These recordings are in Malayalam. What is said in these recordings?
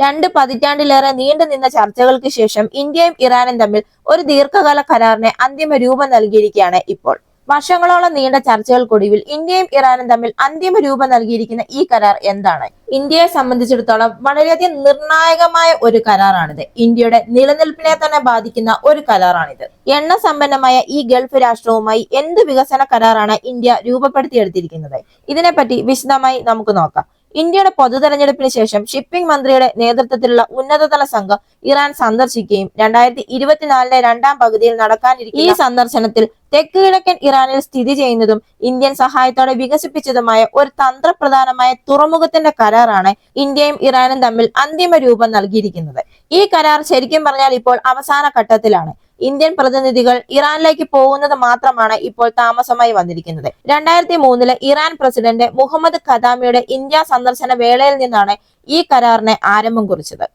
രണ്ട് പതിറ്റാണ്ടിലേറെ നീണ്ടു നിന്ന ചർച്ചകൾക്ക് ശേഷം ഇന്ത്യയും ഇറാനും തമ്മിൽ ഒരു ദീർഘകാല കരാറിന് അന്തിമ രൂപം നൽകിയിരിക്കുകയാണ് ഇപ്പോൾ. വർഷങ്ങളോളം നീണ്ട ചർച്ചകൾക്കൊടുവിൽ ഇന്ത്യയും ഇറാനും തമ്മിൽ അന്തിമ രൂപം നൽകിയിരിക്കുന്ന ഈ കരാർ എന്താണ്? ഇന്ത്യയെ സംബന്ധിച്ചിടത്തോളം വളരെയധികം നിർണായകമായ ഒരു കരാറാണിത്. ഇന്ത്യയുടെ നിലനിൽപ്പിനെ തന്നെ ബാധിക്കുന്ന ഒരു കരാറാണിത്. എണ്ണ സമ്പന്നമായ ഈ ഗൾഫ് രാഷ്ട്രവുമായി എന്ത് വികസന കരാറാണ് ഇന്ത്യ രൂപപ്പെടുത്തിയെടുത്തിരിക്കുന്നത്? ഇതിനെപ്പറ്റി വിശദമായി നമുക്ക് നോക്കാം. ഇന്ത്യയുടെ പൊതു തെരഞ്ഞെടുപ്പിന് ശേഷം ഷിപ്പിംഗ് മന്ത്രിയുടെ നേതൃത്വത്തിലുള്ള ഉന്നതതല സംഘം ഇറാൻ സന്ദർശിക്കുകയും രണ്ടായിരത്തി ഇരുപത്തിനാലിലെ രണ്ടാം പകുതിയിൽ നടക്കാനിരിക്കുന്ന ഈ സന്ദർശനത്തിൽ തെക്ക് കിഴക്കൻ ഇറാനിൽ സ്ഥിതി ചെയ്യുന്നതും ഇന്ത്യൻ സഹായത്തോടെ വികസിപ്പിച്ചതുമായ ഒരു തന്ത്രപ്രധാനമായ തുറമുഖത്തിന്റെ കരാറാണ് ഇന്ത്യയും ഇറാനും തമ്മിൽ അന്തിമ രൂപം നൽകിയിരിക്കുന്നത്. ഈ കരാർ ശരിക്കും പറഞ്ഞാൽ ഇപ്പോൾ അവസാന ഘട്ടത്തിലാണ്. ഇന്ത്യൻ പ്രതിനിധികൾ ഇറാനിലേക്ക് പോകുന്നത് മാത്രമാണ് ഇപ്പോൾ താമസമായി വന്നിരിക്കുന്നത്. രണ്ടായിരത്തി മൂന്നിലെ ഇറാൻ പ്രസിഡന്റ് മുഹമ്മദ് ഖദാമിയുടെ ഇന്ത്യ സന്ദർശന വേളയിൽ നിന്നാണ് ഈ കരാറിന് ആരംഭം കുറിച്ചത്.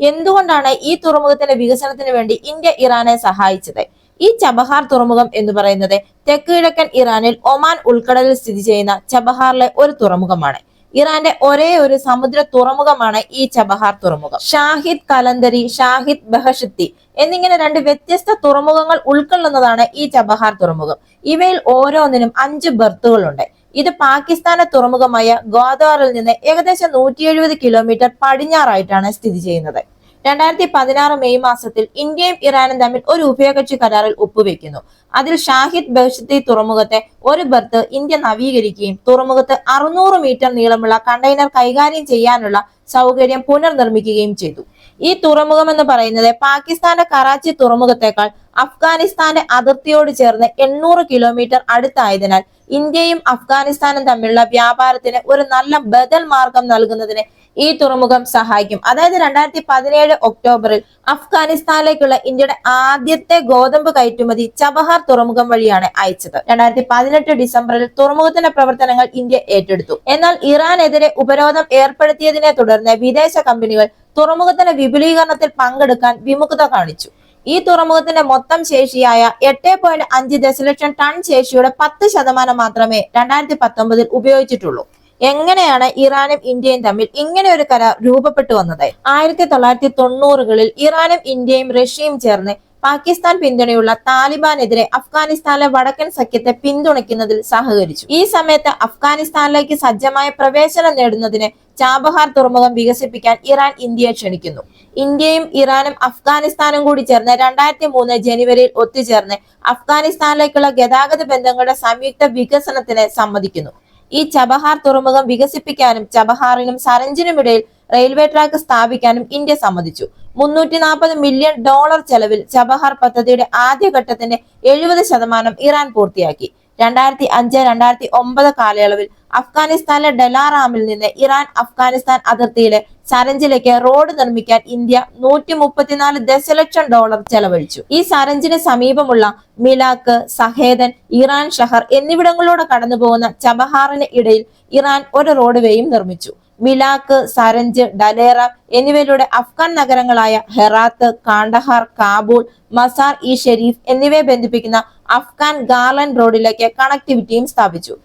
എന്തുകൊണ്ടാണ് ഈ തുറമുഖത്തിന്റെ വികസനത്തിന് വേണ്ടി ഇന്ത്യ ഇറാനെ സഹായിച്ചത്? ഈ ചബഹാർ തുറമുഖം എന്ന് പറയുന്നത് തെക്ക് കിഴക്കൻ ഇറാനിൽ ഒമാൻ ഉൾക്കടലിൽ സ്ഥിതി ചെയ്യുന്ന ചബഹാറിലെ ഒരു തുറമുഖമാണ്. ഇറാന്റെ ഒരേ ഒരു സമുദ്ര തുറമുഖമാണ് ഈ ചബഹാർ തുറമുഖം. ഷാഹിദ് കലന്തരി ഷാഹിദ് ബഹഷത്തി എന്നിങ്ങനെ രണ്ട് വ്യത്യസ്ത തുറമുഖങ്ങൾ ഉൾക്കൊള്ളുന്നതാണ് ഈ ചബഹാർ തുറമുഖം. ഇവയിൽ ഓരോന്നിനും അഞ്ച് ബർത്തുകളുണ്ട്. ഇത് പാകിസ്ഥാനെ തുറമുഖമായ ഗോദാറിൽ നിന്ന് ഏകദേശം നൂറ്റി കിലോമീറ്റർ പടിഞ്ഞാറായിട്ടാണ് സ്ഥിതി ചെയ്യുന്നത്. രണ്ടായിരത്തി പതിനാറ് മെയ് മാസത്തിൽ ഇന്ത്യയും ഇറാനും തമ്മിൽ ഒരു ഉഭയകക്ഷി കരാറിൽ ഒപ്പുവെക്കുന്നു. അതിൽ ഷാഹിദ് ബഹ്ഷത്തി തുറമുഖത്തെ ഒരു ബർത്ത് ഇന്ത്യ നവീകരിക്കുകയും തുറമുഖത്ത് അറുന്നൂറ് മീറ്റർ നീളമുള്ള കണ്ടെയ്നർ കൈകാര്യം ചെയ്യാനുള്ള സൗകര്യം പുനർനിർമ്മിക്കുകയും ചെയ്തു. ഈ തുറമുഖം എന്ന് പറയുന്നത് പാകിസ്ഥാന്റെ കറാച്ചി തുറമുഖത്തേക്കാൾ അഫ്ഗാനിസ്ഥാന്റെ അതിർത്തിയോട് ചേർന്ന് എണ്ണൂറ് കിലോമീറ്റർ അടുത്തായതിനാൽ ഇന്ത്യയും അഫ്ഗാനിസ്ഥാനും തമ്മിലുള്ള വ്യാപാരത്തിന് ഒരു നല്ല ബദൽ മാർഗം നൽകുന്നതിന് ഈ തുറമുഖം സഹായിക്കും. അതായത് രണ്ടായിരത്തി പതിനേഴ് ഒക്ടോബറിൽ അഫ്ഗാനിസ്ഥാനിലേക്കുള്ള ഇന്ത്യയുടെ ആദ്യത്തെ ഗോതമ്പ് കയറ്റുമതി ചബഹാർ തുറമുഖം വഴിയാണ് അയച്ചത്. രണ്ടായിരത്തി പതിനെട്ട് ഡിസംബറിൽ തുറമുഖത്തിന്റെ പ്രവർത്തനങ്ങൾ ഇന്ത്യ ഏറ്റെടുത്തു. എന്നാൽ ഇറാനെതിരെ ഉപരോധം ഏർപ്പെടുത്തിയതിനെ തുടർന്ന് വിദേശ കമ്പനികൾ തുറമുഖത്തിന്റെ വിപുലീകരണത്തിൽ പങ്കെടുക്കാൻ വിമുഖത കാണിച്ചു. ഈ തുറമുഖത്തിന്റെ മൊത്തം ശേഷിയായ എട്ട് പോയിന്റ് അഞ്ച് ദശലക്ഷം ടൺ ശേഷിയുടെ പത്ത് ശതമാനം മാത്രമേ രണ്ടായിരത്തി പത്തൊമ്പതിൽ ഉപയോഗിച്ചിട്ടുള്ളൂ. എങ്ങനെയാണ് ഇറാനും ഇന്ത്യയും തമ്മിൽ ഇങ്ങനെ ഒരു കരാർ രൂപപ്പെട്ടു വന്നത്? ആയിരത്തി തൊള്ളായിരത്തി തൊണ്ണൂറുകളിൽ ഇറാനും ഇന്ത്യയും റഷ്യയും ചേർന്ന് പാകിസ്ഥാൻ പിന്തുണയുള്ള താലിബാനെതിരെ അഫ്ഗാനിസ്ഥാനിലെ വടക്കൻ സഖ്യത്തെ പിന്തുണയ്ക്കുന്നതിൽ സഹകരിച്ചു. ഈ സമയത്ത് അഫ്ഗാനിസ്ഥാനിലേക്ക് സജ്ജമായ പ്രവേശനം നേടുന്നതിന് ചാബഹാർ തുറമുഖം വികസിപ്പിക്കാൻ ഇറാൻ ഇന്ത്യയെ ക്ഷണിക്കുന്നു. ഇന്ത്യയും ഇറാനും അഫ്ഗാനിസ്ഥാനും കൂടി ചേർന്ന് രണ്ടായിരത്തി മൂന്ന് ജനുവരിയിൽ ഒത്തുചേർന്ന് അഫ്ഗാനിസ്ഥാനിലേക്കുള്ള ഗതാഗത ബന്ധങ്ങളുടെ സംയുക്ത വികസനത്തിന് സമ്മതിക്കുന്നു. ഈ ചബഹാർ തുറമുഖം വികസിപ്പിക്കാനും ചബഹാറിനും സരഞ്ചിനും ഇടയിൽ റെയിൽവേ ട്രാക്ക് സ്ഥാപിക്കാനും ഇന്ത്യ സമ്മതിച്ചു. മുന്നൂറ്റി നാൽപ്പത് മില്യൺ ഡോളർ ചെലവിൽ ചബഹാർ പദ്ധതിയുടെ ആദ്യഘട്ടത്തിന്റെ എഴുപത് ശതമാനം ഇറാൻ പൂർത്തിയാക്കി. രണ്ടായിരത്തി അഞ്ച് രണ്ടായിരത്തി ഒമ്പത് കാലയളവിൽ അഫ്ഗാനിസ്ഥാനിലെ ഡെലാറാമിൽ നിന്ന് ഇറാൻ അഫ്ഗാനിസ്ഥാൻ അതിർത്തിയിലെ സരഞ്ചിലേക്ക് റോഡ് നിർമ്മിക്കാൻ ഇന്ത്യ നൂറ്റി മുപ്പത്തിനാല് ദശലക്ഷം ഡോളർ ചെലവഴിച്ചു. ഈ സരഞ്ചിന് സമീപമുള്ള മിലാക്ക് സഹേദൻ ഇറാൻ ഷഹർ എന്നിവിടങ്ങളിലൂടെ കടന്നുപോകുന്ന ചബഹാറിന് ഇടയിൽ ഇറാൻ ഒരു റോഡ്വേയും നിർമ്മിച്ചു. മിലാക്ക് സരഞ്ച് ഡലേറ എന്നിവയിലൂടെ Afghan നഗരങ്ങളായ Herat Kandahar Kabul Mazar i Sharif എന്നിവയെ ബന്ധിപ്പിക്കുന്ന അഫ്ഗാൻ ഗാർലൻഡ് റോഡിലേക്ക് കണക്ടിവിറ്റിയും സ്ഥാപിച്ചു.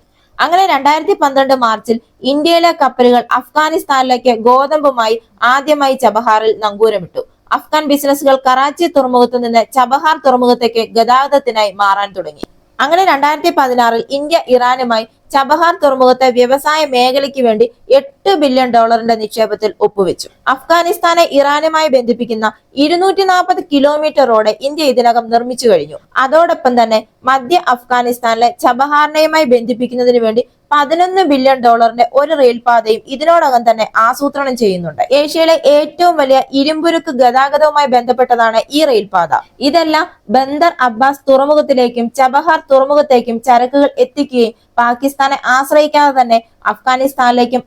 അങ്ങനെ രണ്ടായിരത്തി പന്ത്രണ്ട് മാർച്ചിൽ ഇന്ത്യയിലെ കപ്പലുകൾ അഫ്ഗാനിസ്ഥാനിലേക്ക് ഗോതമ്പുമായി ആദ്യമായി ചബഹാറിൽ നങ്കൂരമിട്ടു. അഫ്ഗാൻ ബിസിനസ്സുകൾ കറാച്ചി തുറമുഖത്ത് നിന്ന് ചബഹാർ തുറമുഖത്തേക്ക് ഗതാഗതത്തിനായി മാറാൻ തുടങ്ങി. അങ്ങനെ രണ്ടായിരത്തി പതിനാറിൽ ഇന്ത്യ ഇറാനുമായി ചബഹാർ തുറമുഖത്തെ വ്യവസായ മേഖലയ്ക്ക് വേണ്ടി എട്ട് ബില്യൺ ഡോളറിന്റെ നിക്ഷേപത്തിൽ ഒപ്പുവെച്ചു. അഫ്ഗാനിസ്ഥാനെ ഇറാനുമായി ബന്ധിപ്പിക്കുന്ന ഇരുന്നൂറ്റി നാൽപ്പത് കിലോമീറ്റർ റോഡ് ഇന്ത്യ ഇതിനകം നിർമ്മിച്ചു കഴിഞ്ഞു. അതോടൊപ്പം തന്നെ മധ്യ അഫ്ഗാനിസ്ഥാനിലെ ചബഹാറിനെയുമായി ബന്ധിപ്പിക്കുന്നതിന് വേണ്ടി പതിനൊന്ന് ബില്യൺ ഡോളറിന്റെ ഒരു റെയിൽപാതയും ഇതിനോടകം തന്നെ ആസൂത്രണം ചെയ്യുന്നുണ്ട്. ഏഷ്യയിലെ ഏറ്റവും വലിയ ഇരുമ്പുരുക്ക് ഗതാഗതവുമായി ബന്ധപ്പെട്ടതാണ് ഈ റെയിൽപാത. ഇതെല്ലാം ബന്ദർ അബ്ബാസ് തുറമുഖത്തിലേക്കും ചബഹാർ തുറമുഖത്തേക്കും ചരക്കുകൾ എത്തിക്കുകയും പാകിസ്ഥാനെ ആശ്രയിക്കാതെ തന്നെ അഫ്ഗാനിസ്ഥാനിലേക്കും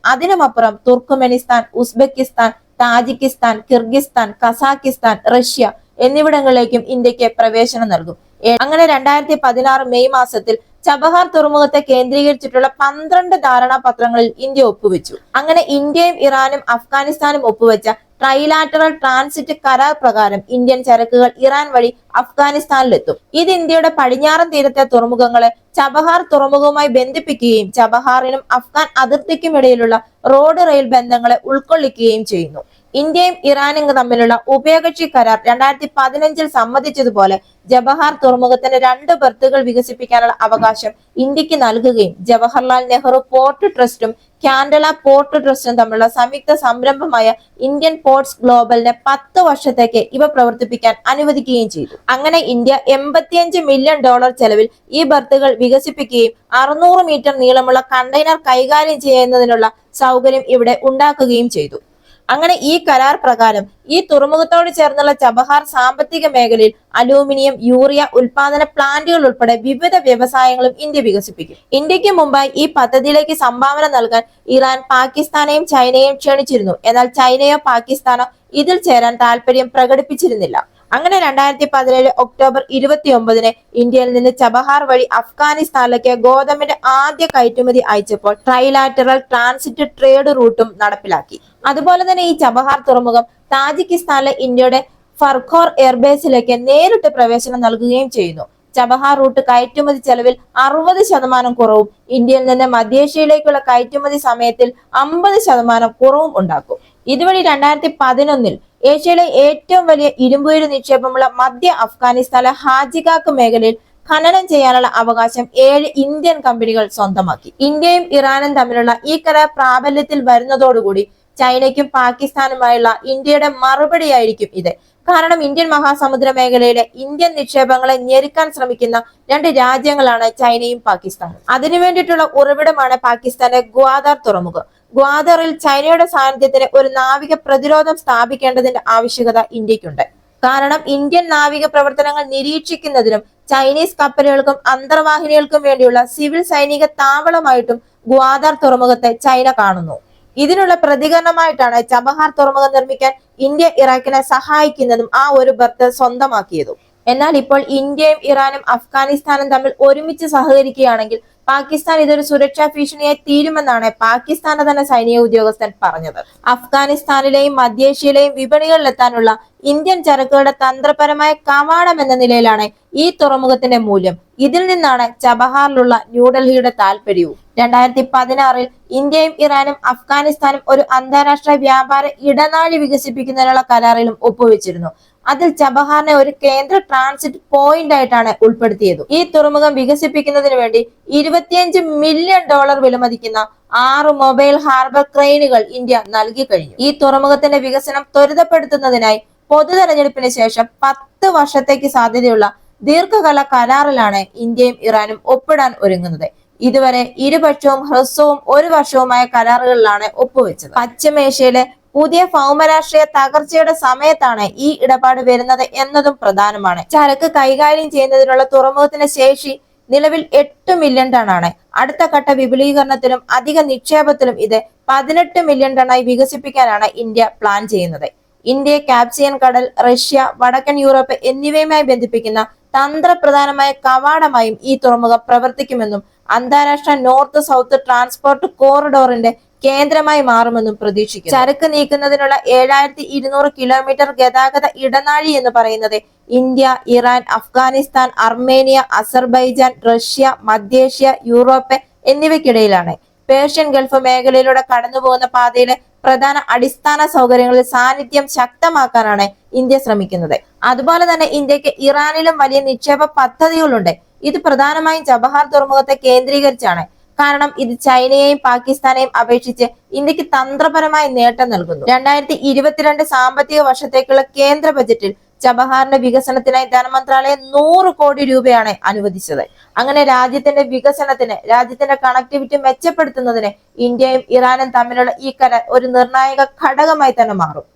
അതിനുമപ്പുറം Turkmenistan Uzbekistan Tajikistan Kyrgyzstan Kazakhstan Russia എന്നിവിടങ്ങളിലേക്കും ഇന്ത്യയ്ക്ക് പ്രവേശനം നൽകും. അങ്ങനെ രണ്ടായിരത്തി പതിനാറ് മെയ് മാസത്തിൽ ചബഹാർ തുറമുഖത്തെ കേന്ദ്രീകരിച്ചിട്ടുള്ള പന്ത്രണ്ട് ധാരണാപത്രങ്ങളിൽ ഇന്ത്യ ഒപ്പുവെച്ചു. അങ്ങനെ ഇന്ത്യയും ഇറാനും അഫ്ഗാനിസ്ഥാനും ഒപ്പുവെച്ച ട്രൈലാറ്ററൽ ട്രാൻസിറ്റ് കരാർ പ്രകാരം ഇന്ത്യൻ ചരക്കുകൾ ഇറാൻ വഴി അഫ്ഗാനിസ്ഥാനിലെത്തും. ഇത് ഇന്ത്യയുടെ പടിഞ്ഞാറൻ തീരത്തെ തുറമുഖങ്ങളെ ചബഹാർ തുറമുഖവുമായി ബന്ധിപ്പിക്കുകയും ചബഹാറിനും അഫ്ഗാൻ അതിർത്തിക്കും ഇടയിലുള്ള റോഡ് റെയിൽ ബന്ധങ്ങളെ ഉൾക്കൊള്ളിക്കുകയും ചെയ്യുന്നു. ഇന്ത്യയും ഇറാനും തമ്മിലുള്ള ഉഭയകക്ഷി കരാർ രണ്ടായിരത്തി പതിനഞ്ചിൽ സമ്മതിച്ചതുപോലെ ജവഹർ തുറമുഖത്തിന്റെ രണ്ട് ബർത്തുകൾ വികസിപ്പിക്കാനുള്ള അവകാശം ഇന്ത്യയ്ക്ക് നൽകുകയും ജവഹർലാൽ നെഹ്റു പോർട്ട് ട്രസ്റ്റും കാൻഡല പോർട്ട് ട്രസ്റ്റും തമ്മിലുള്ള സംയുക്ത സംരംഭമായ ഇന്ത്യൻ പോർട്സ് ഗ്ലോബലിനെ പത്ത് വർഷത്തേക്ക് ഇവ പ്രവർത്തിപ്പിക്കാൻ അനുവദിക്കുകയും ചെയ്തു. അങ്ങനെ ഇന്ത്യ എൺപത്തിയഞ്ച് മില്യൺ ഡോളർ ചെലവിൽ ഈ ബർത്തുകൾ വികസിപ്പിക്കുകയും അറുന്നൂറ് മീറ്റർ നീളമുള്ള കണ്ടെയ്നർ കൈകാര്യം ചെയ്യുന്നതിനുള്ള സൗകര്യം ഇവിടെ ഉണ്ടാക്കുകയും ചെയ്തു. അങ്ങനെ ഈ കരാർ പ്രകാരം ഈ തുറമുഖത്തോട് ചേർന്നുള്ള ചബഹാർ സാമ്പത്തിക മേഖലയിൽ അലൂമിനിയം യൂറിയ ഉൽപാദന പ്ലാന്റുകൾ ഉൾപ്പെടെ വിവിധ വ്യവസായങ്ങളും ഇന്ത്യ വികസിപ്പിക്കും. ഇന്ത്യയ്ക്ക് മുമ്പായി ഈ പദ്ധതിയിലേക്ക് സംഭാവന നൽകാൻ ഇറാൻ പാകിസ്ഥാനെയും ചൈനയെയും ക്ഷണിച്ചിരുന്നു. എന്നാൽ ചൈനയോ പാകിസ്ഥാനോ ഇതിൽ ചേരാൻ താല്പര്യം പ്രകടിപ്പിച്ചിരുന്നില്ല. അങ്ങനെ രണ്ടായിരത്തി പതിനേഴ് ഒക്ടോബർ ഇരുപത്തി ഒമ്പതിന് ഇന്ത്യയിൽ നിന്ന് ചബഹാർ വഴി അഫ്ഗാനിസ്ഥാനിലേക്ക് ഗോതമ്പിന്റെ ആദ്യ കയറ്റുമതി അയച്ചപ്പോൾ ട്രൈലാറ്ററൽ ട്രാൻസിറ്റ് ട്രേഡ് റൂട്ടും നടപ്പിലാക്കി. അതുപോലെ തന്നെ ഈ ചബഹാർ തുറമുഖം താജിക്കിസ്ഥാനിലെ ഇന്ത്യയുടെ ഫർഖോർ എയർബേസിലേക്ക് നേരിട്ട് പ്രവേശനം നൽകുകയും ചെയ്യുന്നു. ചബഹാർ റൂട്ട് കയറ്റുമതി ചെലവിൽ അറുപത് ശതമാനം കുറവും ഇന്ത്യയിൽ നിന്ന് മധ്യേഷ്യയിലേക്കുള്ള കയറ്റുമതി സമയത്തിൽ അമ്പത് ശതമാനം കുറവും ഉണ്ടാക്കും. ഇതുവഴി രണ്ടായിരത്തി പതിനൊന്നിൽ ഏഷ്യയിലെ ഏറ്റവും വലിയ ഇരുമ്പുയിര് നിക്ഷേപമുള്ള മധ്യ അഫ്ഗാനിസ്ഥാനിലെ ഹാജിഗാക്ക് മേഖലയിൽ ഖനനം ചെയ്യാനുള്ള അവകാശം ഏഴ് ഇന്ത്യൻ കമ്പനികൾ സ്വന്തമാക്കി. ഇന്ത്യയും ഇറാനും തമ്മിലുള്ള ഈ കരാർ പ്രാബല്യത്തിൽ വരുന്നതോടുകൂടി ചൈനയ്ക്കും പാകിസ്ഥാനുമായുള്ള ഇന്ത്യയുടെ മറുപടിയായിരിക്കും ഇത്. കാരണം ഇന്ത്യൻ മഹാസമുദ്ര മേഖലയിലെ ഇന്ത്യൻ നിക്ഷേപങ്ങളെ ഞെരുക്കാൻ ശ്രമിക്കുന്ന രണ്ട് രാജ്യങ്ങളാണ് ചൈനയും പാകിസ്ഥാനും. അതിനു വേണ്ടിയിട്ടുള്ള ഉറവിടമാണ് പാകിസ്ഥാന്റെ ഗ്വാദാർ തുറമുഖം. ഗ്വാദറിൽ ചൈനയുടെ സാന്നിധ്യത്തിന് ഒരു നാവിക പ്രതിരോധം സ്ഥാപിക്കേണ്ടതിന്റെ ആവശ്യകത ഇന്ത്യക്കുണ്ട് കാരണം ഇന്ത്യൻ നാവിക പ്രവർത്തനങ്ങൾ നിരീക്ഷിക്കുന്നതിനും ചൈനീസ് കപ്പലുകൾക്കും അന്തർവാഹിനികൾക്കും വേണ്ടിയുള്ള സിവിൽ സൈനിക താവളമായിട്ടും ഗ്വാദർ തുറമുഖത്തെ ചൈന കാണുന്നു. ഇതിനുള്ള പ്രതികരണമായിട്ടാണ് ചബഹാർ തുറമുഖം നിർമ്മിക്കാൻ ഇന്ത്യ ഇറാഖിനെ സഹായിക്കുന്നതും ആ ഒരു ബർത്ത് സ്വന്തമാക്കിയതും. എന്നാൽ ഇപ്പോൾ ഇന്ത്യയും ഇറാനും അഫ്ഗാനിസ്ഥാനും തമ്മിൽ ഒരുമിച്ച് സഹകരിക്കുകയാണെങ്കിൽ പാകിസ്ഥാൻ ഇതൊരു സുരക്ഷാ ഭീഷണിയായി തീരുമെന്നാണ് പാകിസ്ഥാന തന്നെ സൈനിക ഉദ്യോഗസ്ഥൻ പറഞ്ഞത്. അഫ്ഗാനിസ്ഥാനിലെയും മധ്യേഷ്യയിലെയും വിപണികളിലെത്താനുള്ള ഇന്ത്യൻ ചരക്കുകളുടെ തന്ത്രപരമായ കവാടം എന്ന നിലയിലാണ് ഈ തുറമുഖത്തിന്റെ മൂല്യം. ഇതിൽ നിന്നാണ് ചബഹാറിലുള്ള ന്യൂഡൽഹിയുടെ താല്പര്യവും രണ്ടായിരത്തി പതിനാറിൽ ഇന്ത്യയും ഇറാനും അഫ്ഗാനിസ്ഥാനും ഒരു അന്താരാഷ്ട്ര വ്യാപാര ഇടനാഴി വികസിപ്പിക്കുന്നതിനുള്ള കരാറിലും ഒപ്പുവെച്ചിരുന്നു. അതിൽ ചബഹാറിനെ ഒരു കേന്ദ്ര ട്രാൻസിറ്റ് പോയിന്റ് ആയിട്ടാണ് ഉൾപ്പെടുത്തിയത്. ഈ തുറമുഖം വികസിപ്പിക്കുന്നതിന് വേണ്ടി ഇരുപത്തിയഞ്ച് മില്യൺ ഡോളർ വിലമതിക്കുന്ന ആറ് മൊബൈൽ ഹാർബർ ക്രെയിനുകൾ ഇന്ത്യ നൽകി കഴിഞ്ഞു. ഈ തുറമുഖത്തിന്റെ വികസനം ത്വരിതപ്പെടുത്തുന്നതിനായി പൊതു തെരഞ്ഞെടുപ്പിന് ശേഷം പത്ത് വർഷത്തേക്ക് സാധ്യതയുള്ള ദീർഘകാല കരാറിലാണ് ഇന്ത്യയും ഇറാനും ഒപ്പിടാൻ ഒരുങ്ങുന്നത്. ഇതുവരെ ഇരുപക്ഷവും ഹ്രസ്വവും ഒരു വർഷവുമായ കരാറുകളിലാണ് ഒപ്പുവെച്ചത്. പശ്ചിമേഷ്യയിലെ പുതിയ ഭൗമരാഷ്ട്രീയ തകർച്ചയുടെ സമയത്താണ് ഈ ഇടപാട് വരുന്നത് എന്നതും പ്രധാനമാണ്. ചരക്ക് കൈകാര്യം ചെയ്യുന്നതിനുള്ള തുറമുഖത്തിന്റെ ശേഷി നിലവിൽ എട്ട് മില്യൺ ടണ്ണാണ് അടുത്ത ഘട്ട വിപുലീകരണത്തിലും അധിക നിക്ഷേപത്തിലും ഇത് പതിനെട്ട് മില്യൺ ടണ്ണായി വികസിപ്പിക്കാനാണ് ഇന്ത്യ പ്ലാൻ ചെയ്യുന്നത്. ഇന്ത്യ കാപ്സിയൻ കടൽ റഷ്യ വടക്കൻ യൂറോപ്പ് എന്നിവയുമായി ബന്ധിപ്പിക്കുന്ന തന്ത്രപ്രധാനമായ കവാടമായും ഈ തുറമുഖം പ്രവർത്തിക്കുമെന്നും അന്താരാഷ്ട്ര നോർത്ത് സൗത്ത് ട്രാൻസ്പോർട്ട് കോറിഡോറിന്റെ കേന്ദ്രമായി മാറുമെന്നും പ്രതീക്ഷിക്കുന്നു. ചരക്ക് നീക്കുന്നതിനുള്ള ഏഴായിരത്തി ഇരുന്നൂറ് കിലോമീറ്റർ ഗതാഗത ഇടനാഴി എന്ന് പറയുന്നത് India Iran Afghanistan Armenia Azerbaijan Russia മധ്യേഷ്യ Europe എന്നിവയ്ക്കിടയിലാണ്. പേർഷ്യൻ ഗൾഫ് മേഖലയിലൂടെ കടന്നുപോകുന്ന പാതയിലെ പ്രധാന അടിസ്ഥാന സൗകര്യങ്ങളിൽ സാന്നിധ്യം ശക്തമാക്കാനാണ് ഇന്ത്യ ശ്രമിക്കുന്നത്. അതുപോലെ തന്നെ ഇന്ത്യയ്ക്ക് ഇറാനിലും വലിയ നിക്ഷേപ പദ്ധതികളുണ്ട്. ഇത് പ്രധാനമായും ചബഹാർ തുറമുഖത്തെ കേന്ദ്രീകരിച്ചാണ്. കാരണം ഇത് ചൈനയെയും പാകിസ്ഥാനെയും അപേക്ഷിച്ച് ഇന്ത്യയ്ക്ക് തന്ത്രപരമായ നേട്ടം നൽകുന്നു. രണ്ടായിരത്തി ഇരുപത്തിരണ്ട് സാമ്പത്തിക വർഷത്തേക്കുള്ള കേന്ദ്ര ബജറ്റിൽ ചബഹാറിന്റെ വികസനത്തിനായി ധനമന്ത്രാലയം നൂറ് കോടി രൂപയാണ് അനുവദിച്ചത്. അങ്ങനെ രാജ്യത്തിന്റെ വികസനത്തിന് രാജ്യത്തിന്റെ കണക്ടിവിറ്റി മെച്ചപ്പെടുത്തുന്നതിന് ഇന്ത്യയും ഇറാനും തമ്മിലുള്ള ഈ കരാർ ഒരു നിർണായക ഘടകമായി തന്നെ മാറും.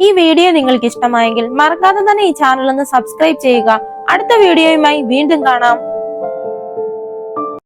ഈ വീഡിയോ നിങ്ങൾക്ക് ഇഷ്ടമായെങ്കിൽ മറക്കാതെ തന്നെ ഈ ചാനൽ ഒന്ന് സബ്സ്ക്രൈബ് ചെയ്യുക. അടുത്ത വീഡിയോയുമായി വീണ്ടും കാണാം.